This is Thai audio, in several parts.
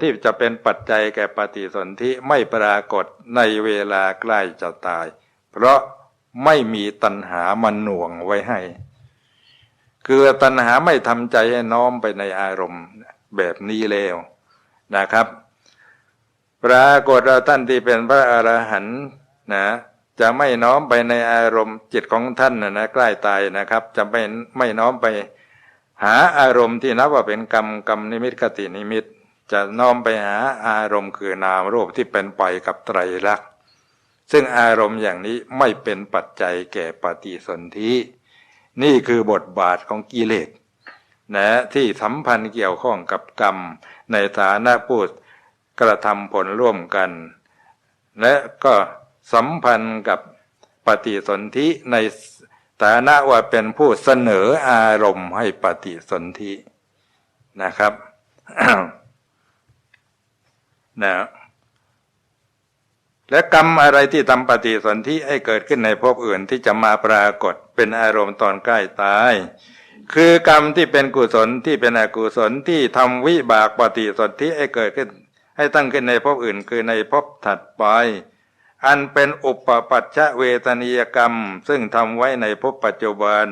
ที่จะเป็นปัจจัยแก่ปฏิสนธิไม่ปรากฏในเวลาใกล้จะตาย เพราะไม่มีตัณหามันหน่วงไว้ให้ คือตัณหาไม่ทำใจให้น้อมไปในอารมณ์แบบนี้แล้วนะครับ ปรากฏเราท่านที่เป็นพระอรหันต์นะจะไม่น้อมไปในอารมณ์จิตของท่านนะนะใกล้ตายนะครับ จะไม่ไม่น้อมไปหาอารมณ์ที่นับว่าเป็นกรรมกรรมนิมิตกตินิมิต จะน้อมไปหาอารมณ์คือนามรูปที่เป็นไปกับไตรลักษณ์ซึ่งอารมณ์อย่างนี้ไม่เป็นปัจจัยแก่ปฏิสนธินี่คือบทบาทของกิเลสนะที่สัมพันธ์เกี่ยวข้องกับกรรม ในฐานะผู้กระทำผลร่วมกัน และก็สัมพันธ์กับปฏิสนธิในฐานะว่าเป็นผู้เสนออารมณ์ให้ปฏิสนธินะครับ นะและกรรมอะไรที่ทำปฏิสนธิให้เกิดขึ้นในภพอื่นที่จะมาปรากฏเป็นอารมณ์ตอนใกล้ตาย คือกรรมที่เป็นกุศลที่เป็นอกุศลที่ทำวิบากปฏิสนธิให้เกิดขึ้น ให้ตั้งขึ้นในภพอื่น คือในภพถัดไป อันเป็นอุปปัชชะเวทนียกรรม ซึ่งทำไว้ในภพปัจจุบัน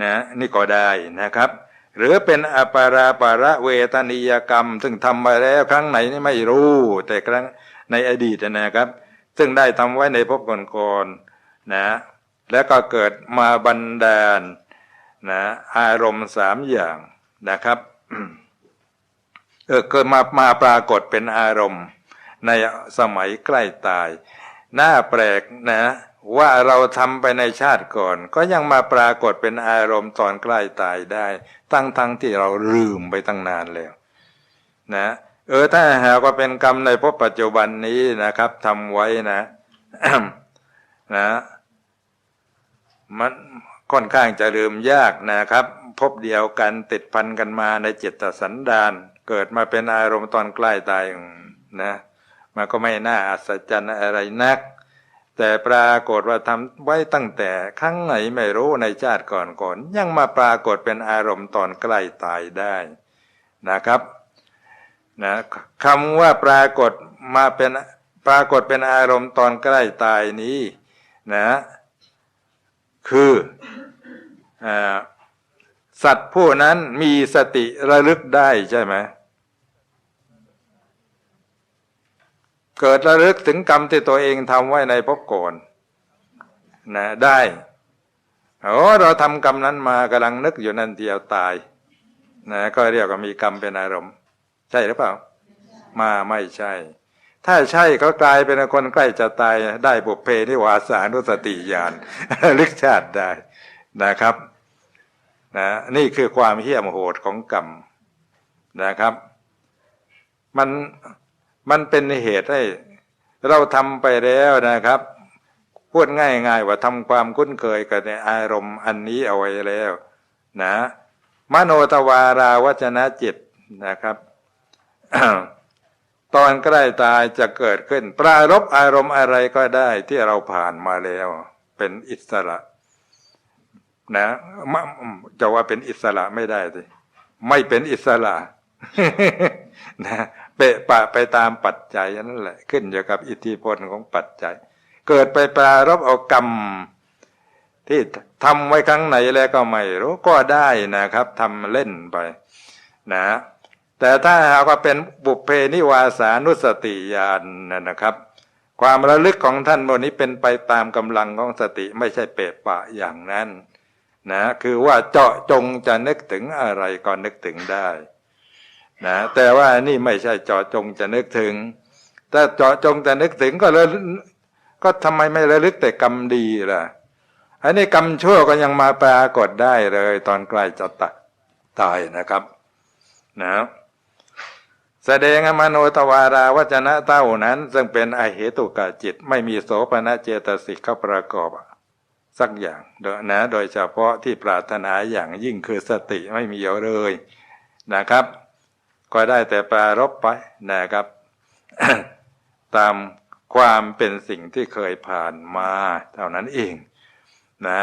นะนี่ก็ได้นะครับ หรือเป็นอปาราปาระเวทนียกรรม ซึ่งทำมาแล้วครั้งไหนนี่ไม่รู้ แต่ครั้งในอดีตนะครับ ซึ่งได้ทำไว้ในภพก่อนๆนะแล้วก็เกิดมาบันดาลนะอารมณ์สามอย่างนะครับเออเกิดมามาปรากฏเป็นอารมณ์ ในสมัยใกล้ตาย น่าแปลกนะ ว่าเราทำไปในชาติก่อน ก็ยังมาปรากฏเป็นอารมณ์ตอนใกล้ตายได้ ตั้งทั้งที่เราลืมไปตั้งนานแล้วนะเออถ้าหากว่าเป็นกรรมในภพปัจจุบันนี้นะครับทำไว้นะนะมันค่อนข้างจะลืมยากนะครับ พบเดียวกันติดพันกันมาในจิตสันดาน เกิดมาเป็นอารมณ์ตอนใกล้ตายนะมันก็ไม่น่าอัศจรรย์อะไรนัก แต่ปรากฏว่าทำไว้ตั้งแต่ครั้งไหนไม่รู้ในชาติก่อนๆยังมาปรากฏเป็นอารมณ์ตอนใกล้ตายได้นะครับนะคำว่าปรากฏมาเป็นปรากฏเป็นอารมณ์ตอนใกล้ตายนี้นะคืออสัตว์ผู้นั้นมีสติระลึกได้ใช่ไหม เกิดระลึกถึงกรรมที่ตัวเองทำไว้ในภพก่อนนะได้โอ้เราทำกรรมนั้นมากำลังนึกอยู่นั่นเดียวตายนะก็เรียกว่ามีกรรมเป็นอารมณ์ ใช่หรือเปล่า มาไม่ใช่ ถ้าใช่ก็กลายเป็นคนใกล้จะตายได้บุพเพนิวาสานุสติญาณลึกชาติได้นะครับนะนี่คือความเหี้ยมโหดของกรรมนะครับ มัน มันเป็นเหตุให้เราทำไปแล้วนะครับ พูดง่ายๆว่าทำความคุ้นเคยกับในอารมณ์อันนี้เอาไว้แล้ว นะ มโนตวาราวจนะจิตนะครับตอนใกล้ตายจะเกิดขึ้น ปรารบอารมณ์อะไรก็ได้ที่เราผ่านมาแล้ว เป็นอิสระ นะจะว่าเป็นอิสระไม่ได้สิไม่เป็นอิสระนะ เปะปะไปตามปัจจัยนั่นแหละ ขึ้นอยู่กับอิทธิพลของปัจจัย เกิดไปปรารบเอากรรม ที่ทำไว้ครั้งไหนแล้วก็ไม่รู้ก็ได้นะครับทำเล่นไปนะแต่ถ้าหากว่าเป็นบุพเพนิวาสานุสติญาณนะครับ ความระลึกของท่านบนนี้เป็นไปตามกำลังของสติไม่ใช่เปะปะอย่างนั้นนะคือว่าเจาะจงจะนึกถึงอะไรก็นึกถึงได้ นะแต่ว่านี่ไม่ใช่เจาะจงจะนึกถึง ถ้าเจาะจงจะนึกถึงก็เลยก็ทำไมไม่ระลึกแต่กรรมดีล่ะอันนี้กรรมชั่วก็ยังมาปรากฏได้เลย ตอนใกล้จะตตายนะครับ นะแสดงมโนตวาราวจนะเต้านั้น ซึ่งเป็นอเหตุกะจิต ไม่มีโสปณเจตสิกเข้าประกอบสักอย่างนะโดยเฉพาะที่ปรารถนาอย่างยิ่งคือสติไม่มีเยอะเลยนะครับ ก็ได้แต่ปรารบไปนะครับ ตามความเป็นสิ่งที่เคยผ่านมาเท่านั้นเองนะ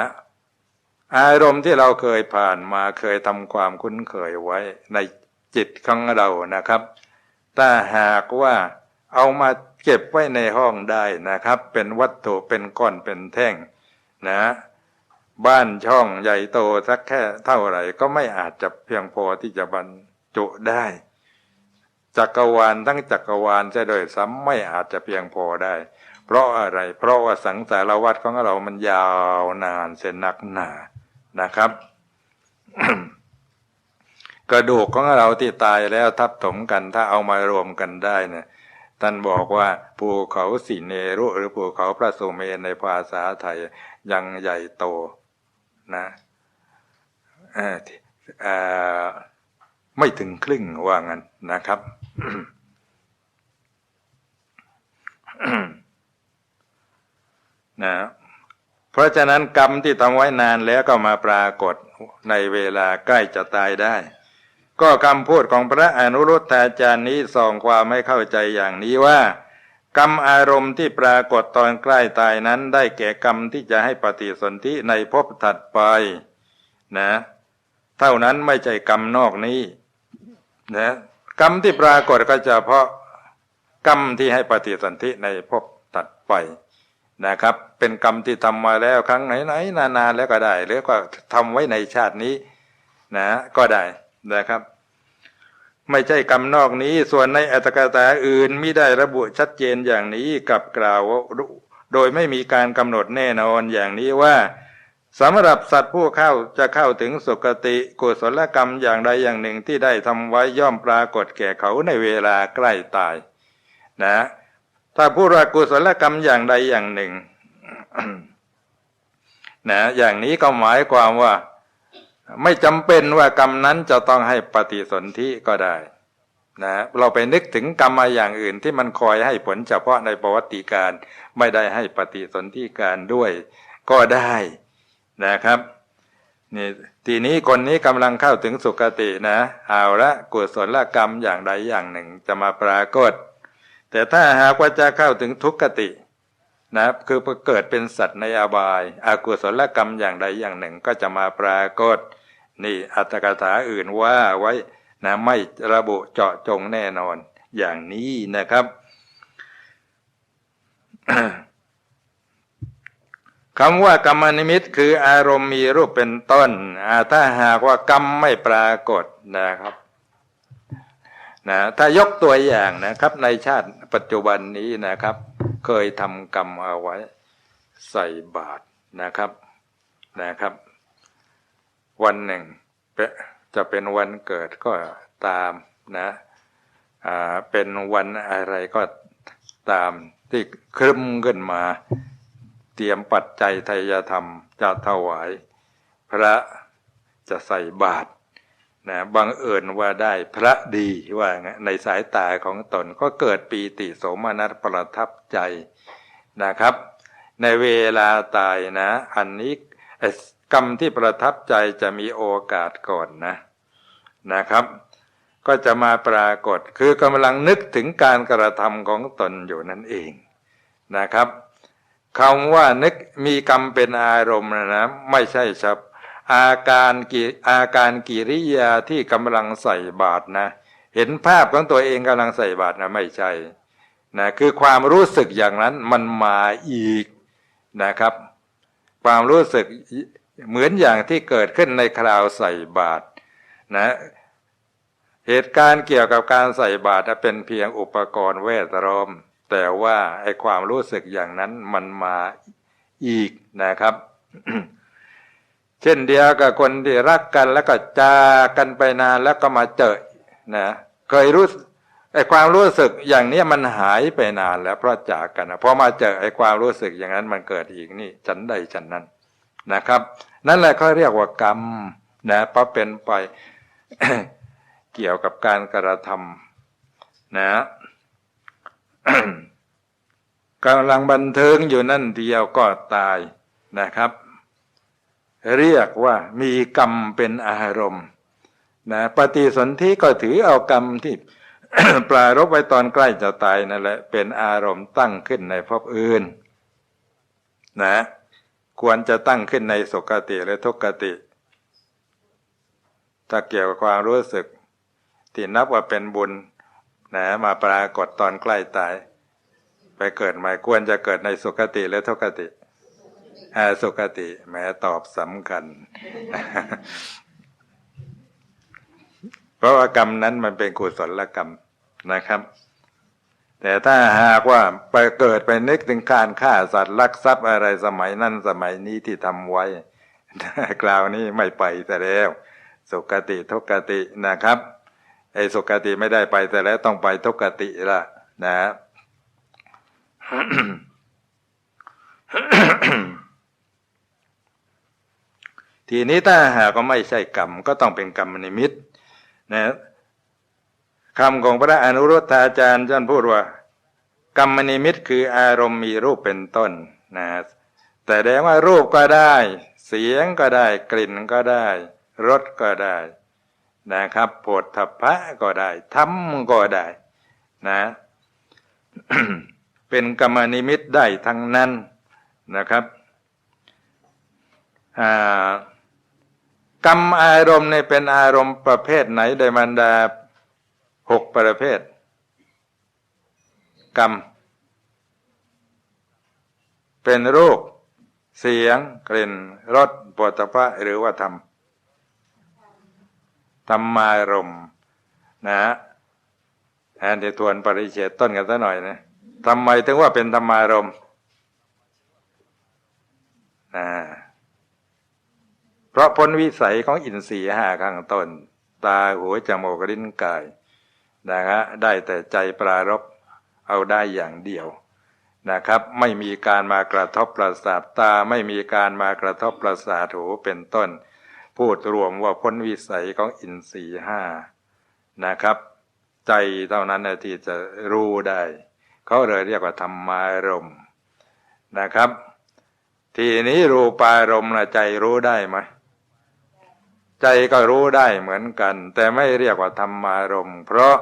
อารมณ์ที่เราเคยผ่านมาเคยทำความคุ้นเคยไว้ในจิตของเรานะครับ ถ้าหากว่าเอามาเก็บไว้ในห้องได้นะครับ เป็นวัตถุเป็นก้อนเป็นแท่งนะ บ้านช่องใหญ่โตสักแค่เท่าไหร่ ก็ไม่อาจจะเพียงพอที่จะบรรจุได้ จักรวาลทั้งจักรวาลจะโดยซ้ำไม่อาจจะเพียงพอได้ เพราะอะไร เพราะว่าสังสารวัฏของเรามันยาวนานเส้นนักหนานะครับ กระดูกของเราที่ตายแล้วทับถมกันถ้าเอามารวมกันได้เนี่ยท่านบอกว่าภูเขาสีเนรุหรือภูเขาพระสุเมนในภาษาไทยยังใหญ่โตนะไม่ถึงครึ่งว่างั้นนะครับ นะเพราะฉะนั้นกรรมที่ทำไว้นานแล้วก็มาปรากฏในเวลาใกล้จะตายได้ ก็คำพูดของพระอนุรุทธาจารย์นี้ส่องความไม่เข้าใจอย่างนี้ว่า กรรมอารมณ์ที่ปรากฏตอนใกล้ตายนั้น ได้แก่กรรมที่จะให้ปฏิสนธิในภพถัดไปนะ เท่านั้นไม่ใช่กรรมนอกนี้นะ กรรมที่ปรากฏก็จะเพราะกรรมที่ให้ปฏิสนธิในภพตัดไปนะครับ เป็นกรรมที่ทำมาแล้วครั้งไหนๆนานๆแล้วก็ได้หรือก็ทำไว้ในชาตินี้นะก็ได้นะครับ ไม่ใช่กรรมนอกนี้ ส่วนในอัตถกถาอื่นไม่ได้ระบุชัดเจนอย่างนี้กับกล่าวโดยไม่มีการกำหนดแน่นอนอย่างนี้ว่า สำหรับสัตว์ผู้เข้าจะเข้าถึงสุคติกุศลกรรมอย่างใดอย่างหนึ่งที่ได้ทำไว้ย่อมปรากฏแก่เขาในเวลาใกล้ตาย นะ ถ้าผู้รักกุศลกรรมอย่างใดอย่างหนึ่งนะอย่างนี้ก็หมายความว่า ไม่จำเป็นว่ากรรมนั้นจะต้องให้ปฏิสนธิก็ได้ นะเราไปนึกถึงกรรมมาอย่างอื่นที่มันคอยให้ผลเฉพาะในประวัติการ ไม่ได้ให้ปฏิสนธิการด้วย ก็ได้ นะครับนี่ทีนี้คนนี้กำลังเข้าถึงสุคตินะเอาละกุศลกรรมอย่างใดอย่างหนึ่งจะมาปรากฏ แต่ถ้าหากว่าจะเข้าถึงทุกขตินะคือเกิดเป็นสัตว์ในอบายอากุศลกรรมอย่างใดอย่างหนึ่งก็จะมาปรากฏ นี่อัตถกถาอื่นว่าไว้นะไม่ระบุเจาะจงแน่นอนอย่างนี้นะครับ คำว่ากรรมนิมิตคืออารมณ์มีรูปเป็นต้นถ้าหากว่ากรรมไม่ปรากฏนะครับนะถ้ายกตัวอย่างนะครับในชาติปัจจุบันนี้นะครับ เคยทำกรรมเอาไว้ใส่บาตรนะครับนะครับ วันหนึ่งจะเป็นวันเกิดก็ตามนะเป็นวันอะไรก็ตามที่ครึ้มขึ้นมา เตรียมปัจจัยไทยธรรมจะถวาย พระจะใส่บาตรนะบังเอิญว่าได้พระดีว่าในสายตาของตนก็เกิดปีติโสมนัสประทับใจนะครับ ในเวลาตายนะ อันนี้กรรมที่ประทับใจจะมีโอกาสก่อนนะนะครับ ก็จะมาปรากฏคือกำลังนึกถึงการกระทำของตนอยู่นั่นเองนะครับ คำว่านึกมีกรรมเป็นอารมณ์นะนะไม่ใช่ชับ อาการกิอาการกิริยาที่กำลังใส่บาตรนะ เห็นภาพของตัวเองกำลังใส่บาตรนะไม่ใช่นะคือความรู้สึกอย่างนั้นมันมาอีกนะครับ ความรู้สึกเหมือนอย่างที่เกิดขึ้นในคราวใส่บาตรนะเหตุการณ์เกี่ยวกับการใส่บาตรเป็นเพียงอุปกรณ์เวทล้อม แต่ว่าไอ้ความรู้สึกอย่างนั้นมันมาอีกนะครับ เช่นเดียวกับคนที่รักกันแล้วก็จากันไปนานแล้วก็มาเจอนะเคยรู้ไอ้ความรู้สึกอย่างนี้มันหายไปนานแล้วเพราะจากกันนะพอมาเจอไอ้ความรู้สึกอย่างนั้นมันเกิดอีกนี่ฉันใดฉันนั้นนะครับ นั่นแหละเขาเรียกว่ากรรมนะเพราะเป็นไปเกี่ยวกับการกระทำนะ กำลังบันเทิงอยู่นั่นเดียวก็ตายนะครับ เรียกว่ามีกรรมเป็นอารมณ์นะปฏิสนธิก็ถือเอากรรมที่ปลารบไว้ตอนใกล้จะตายนั่นแหละเป็นอารมณ์ตั้งขึ้นในภพอื่นนะควรจะตั้งขึ้นในสุกติหรือทุกติ ถ้าเกี่ยวกับความรู้สึก ที่นับว่าเป็นบุญ นะมาปรากฏตอนใกล้ตาย ไปเกิดใหม่ควรจะเกิดในสุคติหรือทุกติอาสุคติ แม้ตอบสำคัญ เพราะว่ากรรมนั้นมันเป็นกุศลกรรมนะครับ แต่ถ้าหากว่าไปเกิดไปนึกถึงการฆ่าสัตว์ลักทรัพย์อะไรสมัยนั้นสมัยนี้ที่ทำไว้กลาวนี้ไม่ไปแต่แล้ว สุกติทุกตินะครับ ไอ้สุกติไม่ได้ไปแต่แล้วต้องไปทุกติละนะทีนี้ถ้าหากก็ไม่ใช่กรรมก็ต้องเป็นกรรมนิมิตนะคำของพระอนุรุทธาจารย์ท่านพูดว่า กรรมนิมิตคืออารมณ์มีรูปเป็นต้นนะแต่แดงว่ารูปก็ได้ เสียงก็ได้ กลิ่นก็ได้รสก็ได้ นะครับโผฏฐัพะก็ได้ธรรมก็ได้นะ เป็นกรรมนิมิตได้ทั้งนั้นนะครับกรรมอารมณ์ในเป็นอารมณ์ประเภทไหนโดยมันดาหกประเภท กรรม เป็นรูป เสียง กลิ่นรสปวดตะพะหรือว่าธรรม ธรรมารมนะแอนเดทวนปริเฉตต้นกันซะหน่อยนะทำไมถึงว่าเป็นธรรมารมนะเพราะพ้นวิสัยของอินทรีย์ห้าข้างต้น ตาหูจมูกลิ้นกายนะฮะได้แต่ใจปรารบเอาได้อย่างเดียวนะครับ ไม่มีการมากระทบประสาทตาไม่มีการมากระทบประสาทหูเป็นต้น พูดรวมว่าพ้นวิสัยของอินทรีห้านะครับ ใจเท่านั้นที่จะรู้ได้ เขาเลยเรียกว่าธรรมารมนะครับ ทีนี้รูปารมณ์ละใจรู้ได้ไหมใจก็รู้ได้เหมือนกัน แต่ไม่เรียกว่าธรรมารมเพราะ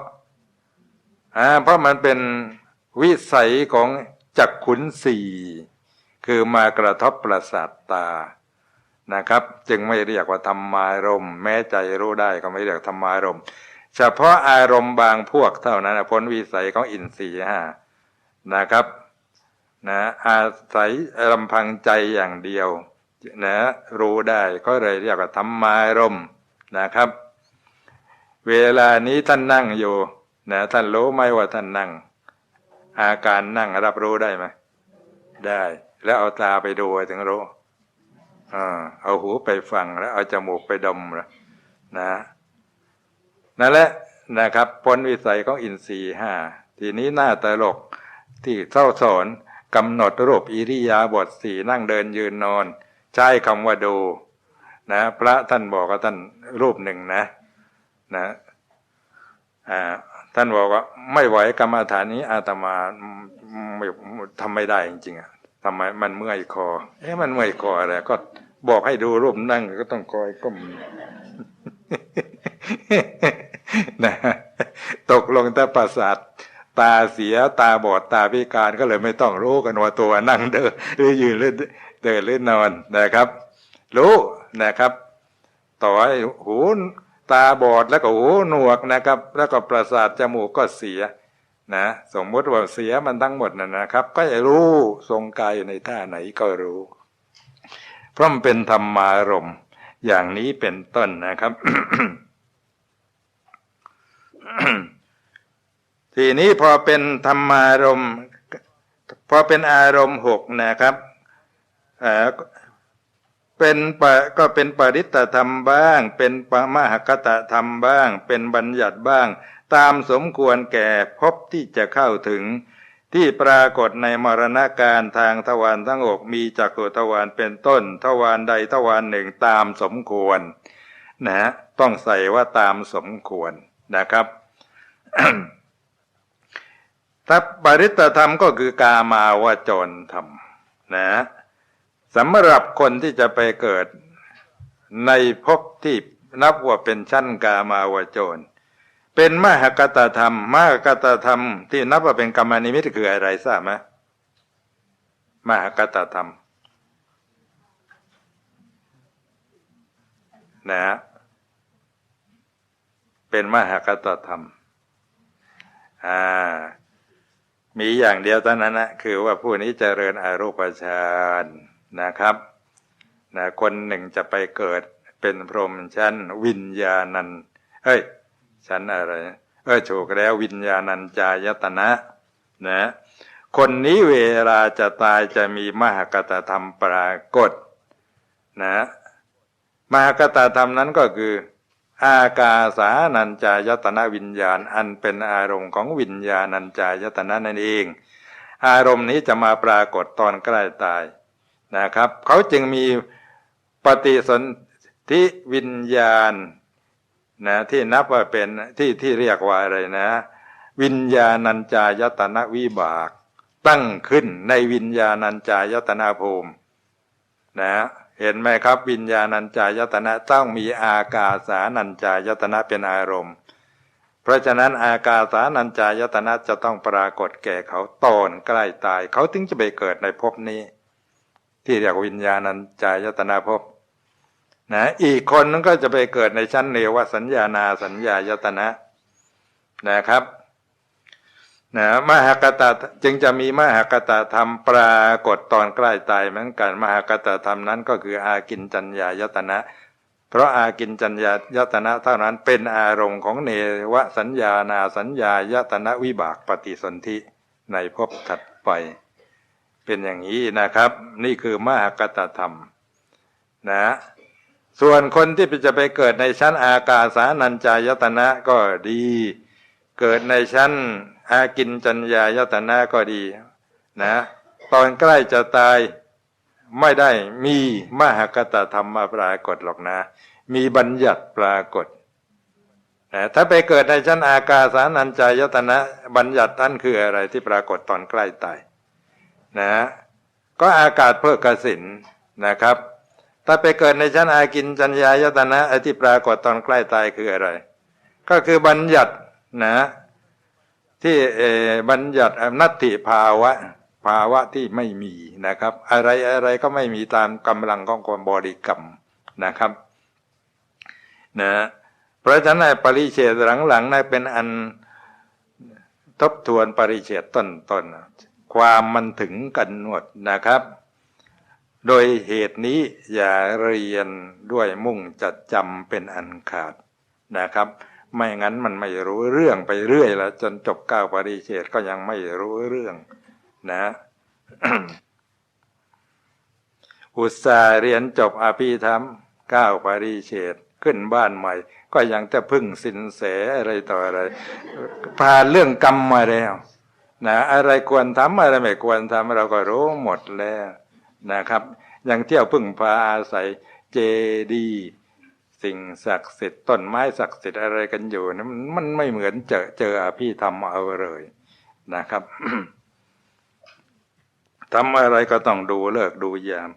อ่าเพราะมันเป็นวิสัยของจักขุนสี่คือมากระทบประสาทตา นะครับ จึงไม่เรียกว่าธรรมารมแม้ใจรู้ได้ก็ไม่เรียกธรรมารมเฉพาะอารมณ์บางพวกเท่านั้นพ้นวิสัยของอินทรีย์ห้านะครับนะอาศัยลำพังใจอย่างเดียวนะรู้ได้ก็เลยเรียกว่าธรรมารมนะครับ เวลานี้ท่านนั่งอยู่นะท่านรู้ไหมว่าท่านนั่ง อาการนั่งรับรู้ได้ไหมได้ แล้วเอาตาไปดูถึงรู้ เอาหูไปฟังแล้วเอาจมูกไปดมนะนะนั่นแหละนะครับพ้นวิสัยของอินทรีห้าทีนี้หน้าตลกที่เศร้าสอนกำหนดรูปอิริยาบถสี่นั่งเดินยืนนอน ใช้คำว่าดูนะพระท่านบอกกับท่านรูปหนึ่งนะนะท่านบอกว่าไม่ไหวกรรมฐานนี้อาตมาไม่ทำไม่ได้จริงๆอะ ทำไมมันเมื่อยคอ เอ๊ะมันเมื่อยคออะไรก็บอกให้ดูรูปนั่งก็ต้องคอยก้มนะตกลงแต่ประสาทตาเสียตาบอดตาพิการก็เลยไม่ต้องรู้กันว่าตัวนั่งเดินหรือยืนหรือเดินหรือนอนนะครับ รู้นะครับ ต่อให้หูตาบอดแล้วก็หูหนวกนะครับ แล้วก็ประสาทจมูกก็เสีย นะสมมติว่าเสียมันทั้งหมดนะนะครับ ก็จะรู้ทรงกายในท่าไหนก็รู้ เพราะมันเป็นธรรมารมอย่างนี้เป็นต้นนะครับทีนี้พอเป็นธรรมารมพอเป็นอารมณ์หกนะครับเป็นปก็เป็นปริตธรรมบ้าง เป็นปมหกตะธรรมบ้าง เป็นบัญญัติบ้าง ตามสมควรแก่พบที่จะเข้าถึง ที่ปรากฏในมรณาการทางทวารทั้งอกมีจักรทวารเป็นต้น ทวารใดทวารหนึ่งตามสมควรนะต้องใส่ว่าตามสมควรนะครับถ้าปริตธรรมก็คือกามาวจรธรรมนะสำหรับคนที่จะไปเกิดในภพที่นับว่าเป็นชั้นกามาวจร เป็นมหากตธรรม มหากตธรรม ที่นับว่าเป็นกรรมนิมิตคืออะไรทราบไหมมหากตธรรมนะ เป็นมหากตธรรม อ่า มีอย่างเดียวเท่านั้นนะคือว่าผู้นี้เจริญอารูปฌานนะครับนะคนหนึ่งจะไปเกิดเป็นพรหมชั้นวิญญาณันเอ้ย ชั้นอะไร เออถูกแล้ววิญญาณัญจายตนะนะคนนี้เวลาจะตายจะมีมหากตธรรมปรากฏนะมหากตธรรมนั้นก็คือ อากาสานัญจายตนะวิญญาณ อันเป็นอารมณ์ของวิญญาณัญจายตนะนั่นเอง อารมณ์นี้จะมาปรากฏตอนใกล้ตายนะครับ เขาจึงมีปฏิสนธิวิญญาณ นะที่นับว่าเป็นที่ที่เรียกว่าอะไรนะ วิญญาณัญจายตนะวิบาก ตั้งขึ้นในวิญญาณัญจายตนะภูมินะเห็นไหมครับ วิญญาณัญจายตนะต้องมีอากาสานัญจายตนะเป็นอารมณ์ เพราะฉะนั้นอากาสานัญจายตนะจะต้องปรากฏแก่เขาตอนใกล้ตาย เขาถึงจะไปเกิดในภพนี้ ที่เรียกวิญญาณัญจายตนะภพ นะอีกคนนึงก็จะไปเกิดในชั้นเนวสัญญานาสัญญายตนะนะครับนะมหากตาจึงจะมีมหากตาธรรมปรากฏตอนใกล้ตายเหมือนกันมหากตาธรรมนั้นก็คืออากินจัญญายตนะ เพราะอากินจัญญายตนะเท่านั้นเป็นอารมณ์ของเนวสัญญานาสัญญายตนะวิบากปฏิสนธิในภพถัดไป เป็นอย่างนี้นะครับ นี่คือมหากตาธรรมนะ ส่วนคนที่จะไปเกิดในชั้นอากาสานัญจายตนะก็ดี เกิดในชั้นอากินจัญญายตนะก็ดีนะตอนใกล้จะตายไม่ได้มีมหากตธรรมมาปรากฏหรอกนะ มีบัญญัติปรากฏนะถ้าไปเกิดในชั้นอากาสานัญจายตนะ บัญญัตินั่นคืออะไรที่ปรากฏตอนใกล้ตายนะก็อากาศเพื่อกสินนะครับ ถ้าไปเกิดในชั้นอากินจัญญายตนะไอที่ปรากฏตอนใกล้ตายคืออะไร ก็คือบัญญัตินะที่บัญญัตินัตติภาวะ ภาวะที่ไม่มีนะครับ อะไรอะไรก็ไม่มีตามกำลังของความบริกรรมนะครับนะเพราะฉะนั้นปริเฉดหลังๆนั้นเป็นอันทบทวนปริเฉดต้นๆความมันถึงกันหมดนะครับ โดยเหตุนี้อย่าเรียนด้วยมุ่งจัดจำเป็นอันขาดนะครับ ไม่งั้นมันไม่รู้เรื่องไปเรื่อยแล้ว จนจบเก้าปริเชตก็ยังไม่รู้เรื่องนะอุตส่าห์เรียนจบอภิธรรมเก้าปริเชตขึ้นบ้านใหม่ ก็ยังจะพึ่งสินเสอะไรต่ออะไรผ่านเรื่องกรรมมาแล้วนะอะไรควรทำอะไรไม่ควรทำเราก็รู้หมดแล้ว นะครับยังเที่ยวพึ่งพาอาศัยเจดีสิ่งศักดิ์สิทธิ์ต้นไม้ศักดิ์สิทธิ์อะไรกันอยู่นะมันไม่เหมือนเจอเจอพี่ทำเอาเลยนะครับทำอะไรก็ต้องดูเลิกดูยาม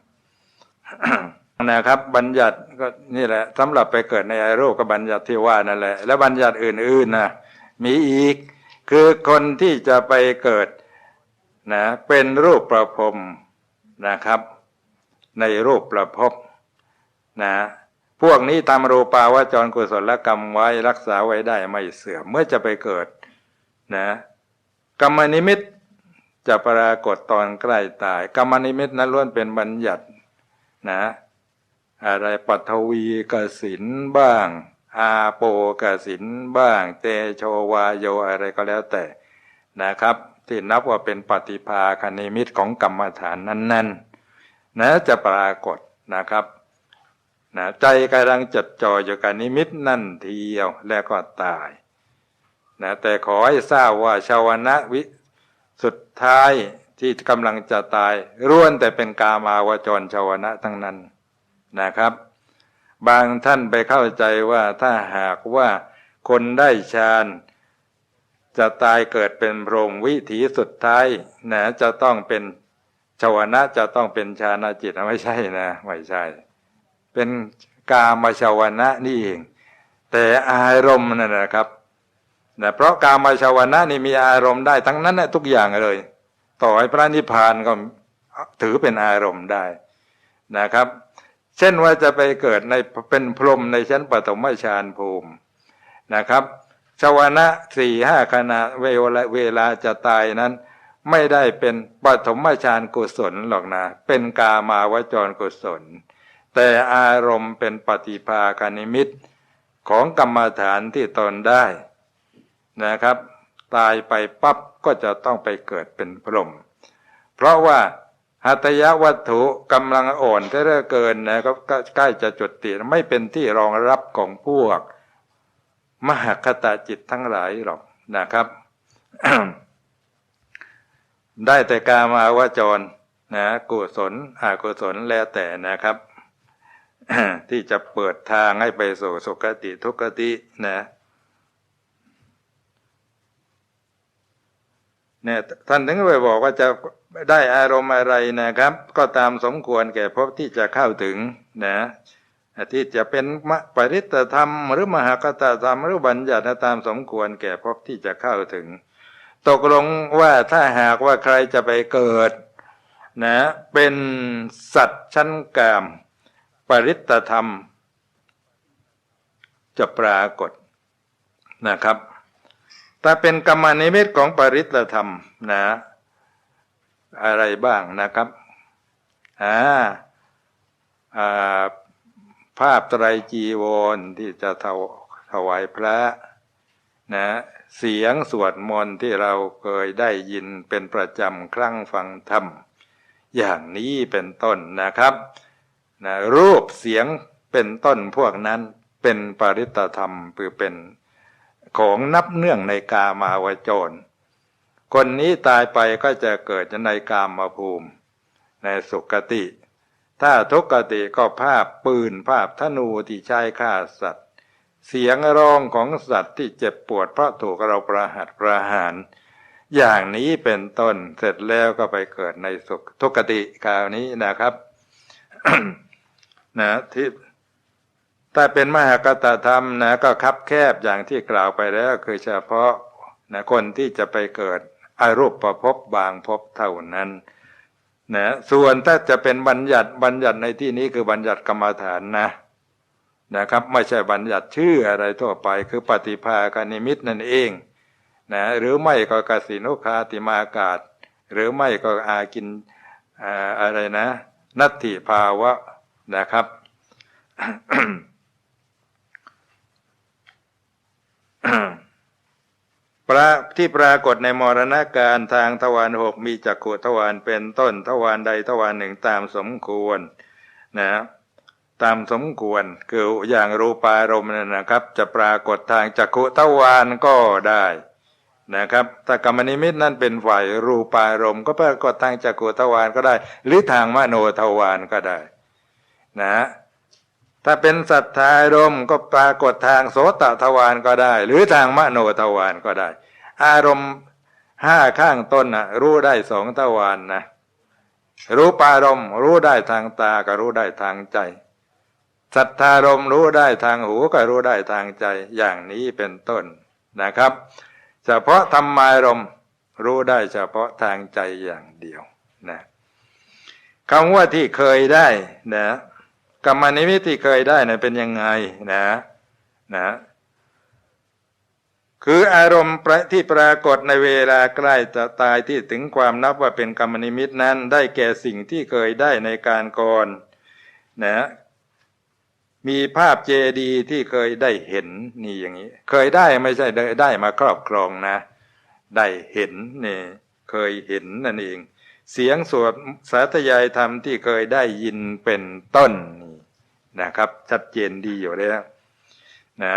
นะครับ บัญญัติก็นี่แหละสำหรับไปเกิดในไอโรคก็บัญญัติที่ว่านั่นแหละ แล้วบัญญัติอื่นๆนะมีอีก คือคนที่จะไปเกิดนะเป็นรูปประพรม นะครับ ในรูปประพบนะพวกนี้ทำรูปาวจรกุศลกรรมไว้รักษาไว้ได้ไม่เสื่อมเมื่อจะไปเกิดนะกรรมนิมิตจะปรากฏตอนใกล้ตาย กรรมนิมิตนั้นล้วนเป็นบัญญัตินะอะไรปัทวีกสินบ้าง อาโปกสินบ้าง เตโชวาโยอะไรก็แล้วแต่นะครับ ที่นับว่าเป็นปฏิภาคณิมิตของกรรมฐานนั้นๆนนะจะปรากฏนะครับนะใจกำลังจดจ่ออยู่กับนิมิตนั่นเทียวแล้วก็ตายนะแต่ขอให้ทราบว่าชาวนะวิสุดท้ายที่กำลังจะตายร่วนแต่เป็นกามาวจรชาวนะทั้งนั้นนะครับ บางท่านไปเข้าใจว่าถ้าหากว่าคนได้ฌาน จะตายเกิดเป็นพรหมวิถีสุดท้ายนะจะต้องเป็นชาวนะจะต้องเป็นชาณจิตไม่ใช่นะไม่ใช่ เป็นกามชาวนะนี่เอง แต่อารมณ์นั่นนะครับนะเพราะกามชาวนะนี่มีอารมณ์ได้ทั้งนั้นนะทุกอย่างเลย ต่อให้พระนิพพานก็ถือเป็นอารมณ์ได้นะครับ เช่นว่าจะไปเกิดในเป็นพรหมในชั้นปฐมฌานภูมินะครับ ชวนะสี่ห้าขณะเวลาเวลาจะตายนั้น ไม่ได้เป็นปฐมฌานกุศลหรอกนะ เป็นกามาวจรกุศล แต่อารมณ์เป็นปฏิภาคานิมิตของกรรมฐานที่ตนได้นะครับ ตายไปปั๊บก็จะต้องไปเกิดเป็นพรหมเพราะว่าหัตยวัตถุกำลังอ่อนเรื่อเกินนะก็ใกล้จะจุดติไม่เป็นที่รองรับของพวก มหคตาจิตทั้งหลายหรอกนะครับได้แต่กามาวจรนะกุศลอากุศลแล้วแต่นะครับ ที่จะเปิดทางให้ไปสู่สุคติทุกตินะเนี่ยท่านถึงไปบอกว่าจะได้อารมณ์อะไรนะครับ ก็ตามสมควรแก่พบที่จะเข้าถึงนะ ที่จะเป็นปริตธรรม หรือมหากตธรรมหรือบัญญัติตามสมควรแก่พบที่จะเข้าถึง ตกลงว่าถ้าหากว่าใครจะไปเกิดนะเป็นสัตว์ชั้นกามปริตธรรม จะปรากฏนะครับถ้าเป็นกรรมนิมิตของปริตธรรมนะอะไรบ้างนะครับอ่าอ่า ภาพไตรจีวรที่จะถวายพระนะเสียงสวดมนต์ที่เราเคยได้ยินเป็นประจำครั้งฟังธรรม อย่างนี้เป็นต้นนะครับนะรูปเสียงเป็นต้นพวกนั้นเป็นปริตธรรมคือเป็นของนับเนื่องในกามาวจร คนนี้ตายไปก็จะเกิดในกามาภูมิ ในสุกติ ถ้าทุกติก็ภาพปืนภาพธนูที่ใช้ฆ่าสัตว์ เสียงร้องของสัตว์ที่เจ็บปวดเพราะถูกเราประหัตประหาร อย่างนี้เป็นต้นเสร็จแล้วก็ไปเกิดในสุขทุกติคราวนี้นะครับนะที่ถ้าเป็นมหากตธรรมนะก็คับแคบอย่างที่กล่าวไปแล้ว คือเฉพาะนะคนที่จะไปเกิดอารูปประพบบางพบเท่านั้น นะส่วนถ้าจะเป็นบัญญัติบัญญัติในที่นี้คือบัญญัติกรรมฐานนะนะครับ ไม่ใช่บัญญัติชื่ออะไรทั่วไป คือปฏิภาคานิมิตนั่นเองนะหรือไม่ก็กสินุคาติมากาศ หรือไม่ก็อากินอะไรนะ นัตถิภาวะนะครับ พระที่ปรากฏในมรณาการทางทวารหกมีจักขุทวารเป็นต้นทวารใดทวารหนึ่งตามสมควรนะตามสมควรคืออย่างรูปารมณ์นะครับ จะปรากฏทางจักขุทวารก็ได้นะครับถ้ากรรมนิมิตนั้นเป็นฝ่ายรูปารมณ์ก็ปรากฏทางจักขุทวารก็ได้ หรือทางมโนทวารก็ได้ นะ ถ้าเป็นสัทธารมก็ปรากฏทางโสตทวารก็ได้ หรือทางมโนทวารก็ได้ อารมณ์ห้าข้างต้นนะรู้ได้สองทวารนนะรู้ปารมรู้ได้ทางตาก็รู้ได้ทางใจสัทธารมรู้ได้ทางหูก็รู้ได้ทางใจอย่างนี้เป็นต้นนะครับ เฉพาะธรรมารมรู้ได้เฉพาะทางใจอย่างเดียวนะคำว่าที่เคยได้นะ กรรมนิมิตที่เคยได้นะเป็นยังไงนะนะคืออารมณ์ที่ปรากฏในเวลาใกล้จะตายที่ถึงความนับว่าเป็นกรรมนิมิตนั้น ได้แก่สิ่งที่เคยได้ในการก่อนนะมีภาพเจดีที่เคยได้เห็นนี่อย่างนี้ เคยได้ไม่ใช่ได้มาครอบครองนะ ได้เห็นนี่เคยเห็นนั่นเอง เสียงสวดสาธยายธรรมที่เคยได้ยินเป็นต้น นะครับ ชัดเจนดีอยู่แล้วนะ